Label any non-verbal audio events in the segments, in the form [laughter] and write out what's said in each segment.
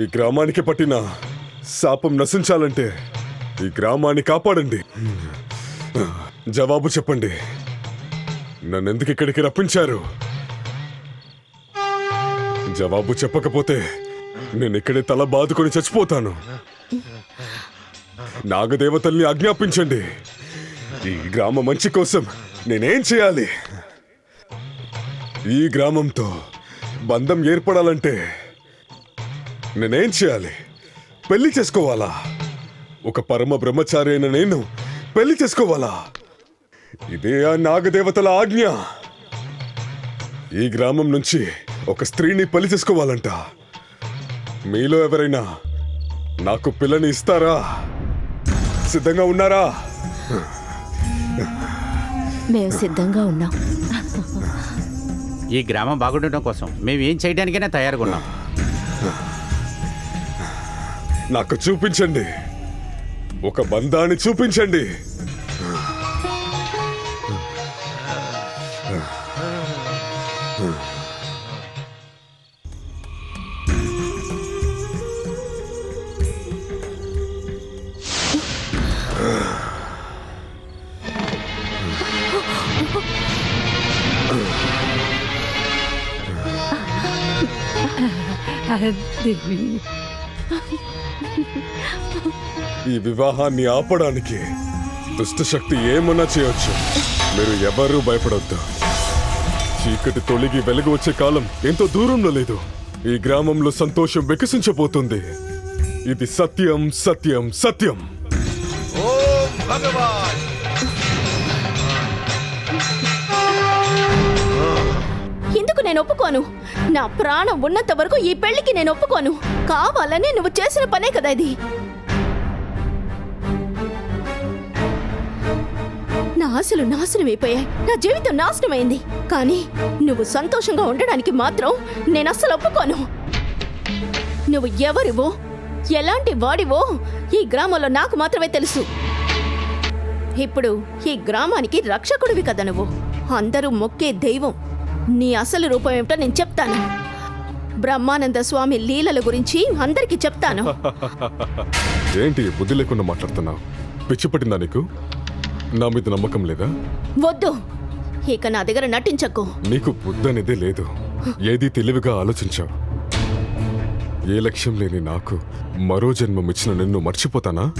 ఈ గ్రామానికి పట్టిన శాపం నశించాలంటే ఈ గ్రామాన్ని కాపాడండి. జవాబు చెప్పండి. నన్నెందుకు ఇక్కడికి రప్పించారు? జవాబు చెప్పకపోతే నేను ఇక్కడే తల బాదుకొని చచ్చిపోతాను. నాగదేవతల్ని ఆజ్ఞాపించండి. ఈ గ్రామ మంచి కోసం నేనేం చేయాలి? ఈ గ్రామంతో బంధం ఏర్పడాలంటే నేనేం చేయాలి? పెళ్ళి చేసుకోవాలా? ఒక పరమ బ్రహ్మచారి అయిన నేను పెళ్ళి చేసుకోవాలా? ఇదే ఆ నాగదేవతల ఆజ్ఞ. ఈ గ్రామం నుంచి ఒక స్త్రీని పెళ్ళి చేసుకోవాలంట. మీలో ఎవరైనా నాకు పిల్లని ఇస్తారా? సిద్ధంగా ఉన్నారా? మేము సిద్ధంగా ఉన్నాం. ఈ గ్రామం బాగుండటం కోసం మేము ఏం చేయడానికైనా తయారుగా ఉన్నాం. నాకు చూపించండి. ఒక బంధాన్ని చూపించండి. ఈ వివాహాన్ని ఆపడానికి దుష్టశక్తి ఏమన్నా చేయొచ్చు. మీరు ఎవరూ భయపడొద్దు. చీకటి తొలగి వెలుగు వచ్చే కాలం ఎంతో దూరంలో లేదు. ఈ గ్రామంలో సంతోషం వికసించబోతుంది. ఇది సత్యం సత్యం సత్యం. ఇందుకు నేను ఒప్పుకోను నా ప్రాణం ఉన్నంత వరకు ఈ పెళ్ళికి నేను ఒప్పుకోను కావాలని నువ్వు చేసిన పనే కదా ఇది. నా ఆశలు నాశనం అయిపోయాయి నా జీవితం నాశనమైంది. కానీ నువ్వు సంతోషంగా ఉండడానికి మాత్రం నేను అస్సలు ఒప్పుకోను. నువ్వు ఎవరివో ఎలాంటి వాడివో ఈ గ్రామంలో నాకు మాత్రమే తెలుసు. ఇప్పుడు ఈ గ్రామానికి రక్షకుడివి కదా నువ్వు. అందరూ మొక్కే దైవం. నీ అసలు రూపం ఏమిటో నేను చెప్తాను. బ్రహ్మానంద స్వామి లీలల గురించి అందరికీ చెప్తాను. [laughs] ఏంటి బుద్ధి లేకుండా మాట్లాడుతున్నావు? పిచ్చి పట్టిందా నీకు? నా మీద నమ్మకం లేదా? వద్దు. ఇక నా దగ్గర నటించకు. నీకు బుద్ధి అనేదే లేదు. ఏది తెలివిగా ఆలోచించావు ఏ లక్ష్యం లేని నాకు మరో జన్మం ఇచ్చిన నిన్ను మర్చిపోతానా?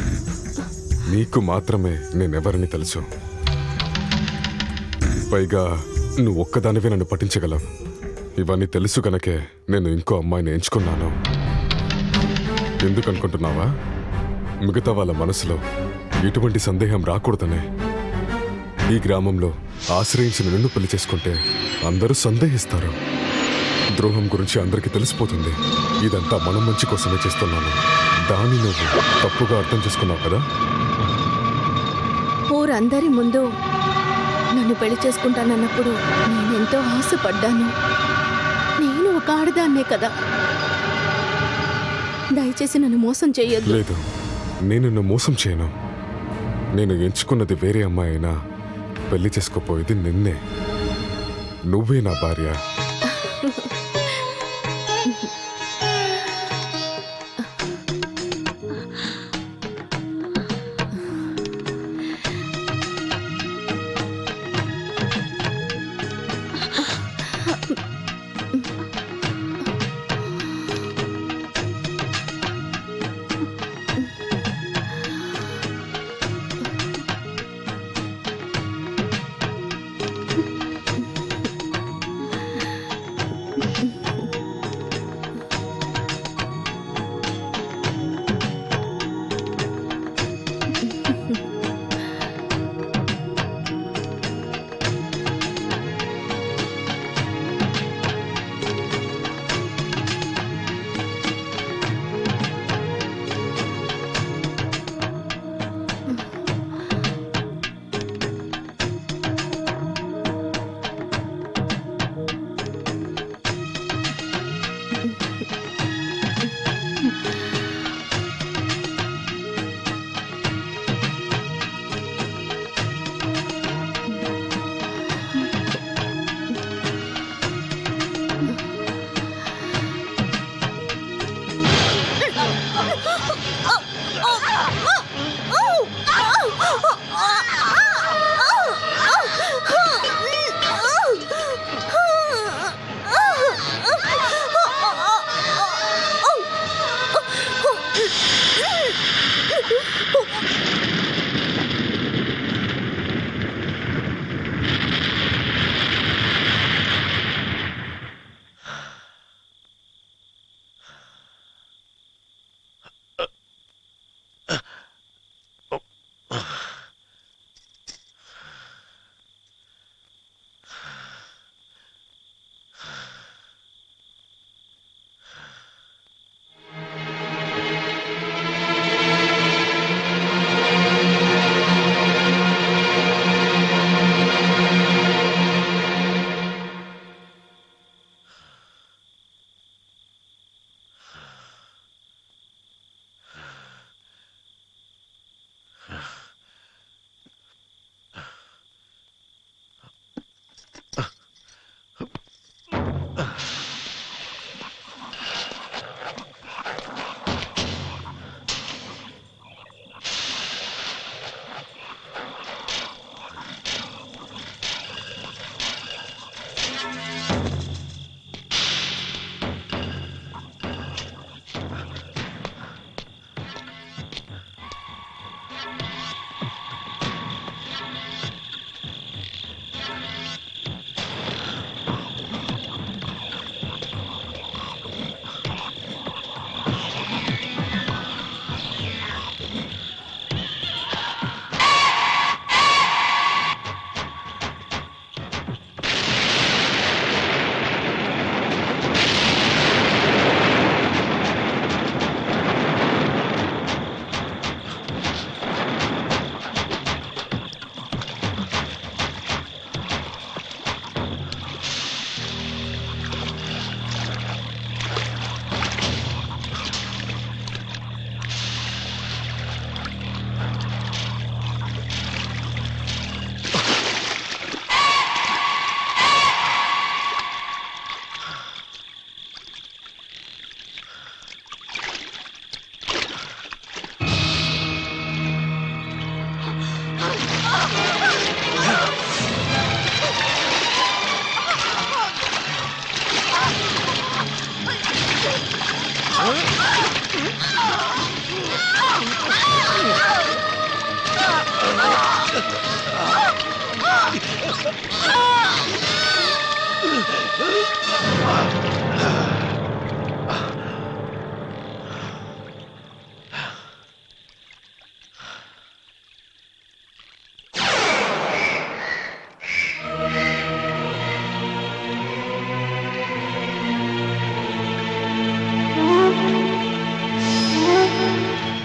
నీకు మాత్రమే నేనెవరని తెలుసు? పైగా నువ్వు ఒక్కదానివే నన్ను పట్టించగలవు. ఇవన్నీ తెలుసు గనకే నేను ఇంకో అమ్మాయిని ఎంచుకున్నాను. ఎందుకనుకుంటున్నావా? మిగతా వాళ్ళ మనసులో ఎటువంటి సందేహం రాకూడదనే. ఈ గ్రామంలో ఆశ్రయించిన నిన్ను పెళ్ళి చేసుకుంటే అందరూ సందేహిస్తారు. ద్రోహం గురించి అందరికీ తెలిసిపోతుంది. ఇదంతా మనం మంచి కోసమే చేస్తున్నాను. దాన్ని నువ్వు తప్పుగా అర్థం చేసుకున్నావు కదా? ఊరందరి ముందు నన్ను పెళ్ళి చేసుకుంటానన్నప్పుడు నేనెంతో ఆశపడ్డాను. నేను ఒక ఆడదాన్నే కదా. దయచేసి నన్ను మోసం చేయొద్దు. లేదు. నేను నిన్ను మోసం చేయను. నేను ఎంచుకున్నది వేరే అమ్మాయి అయినా పెళ్ళి చేసుకోపోయేది నిన్నే. నువ్వే నా భార్య. [laughs]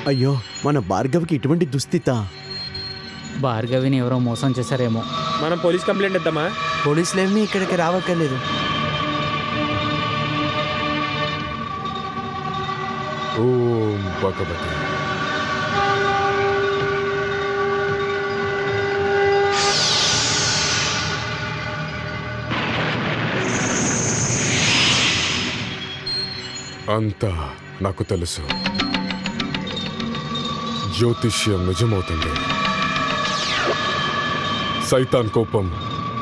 అయ్యో మన భార్గవికి ఇటువంటి దుస్థితా? భార్గవిని ఎవరో మోసం చేశారేమో. మనం పోలీస్ కంప్లైంట్ ఇద్దామా? పోలీసులేమి ఇక్కడికి రావక్కర్లేదు. ఓం భగవతి. అంతా నాకు తెలుసు. జ్యోతిష్యం నిజమవుతుంది. సైతాన్ కోపం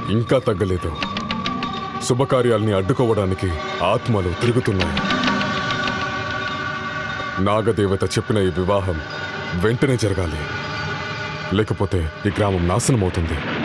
ఇంకా తగ్గలేదు. శుభకార్యాల్ని అడ్డుకోవడానికి ఆత్మలు తిరుగుతున్నాయి. నాగదేవత చెప్పిన ఈ వివాహం వెంటనే జరగాలి. లేకపోతే ఈ గ్రామం నాశనమవుతుంది.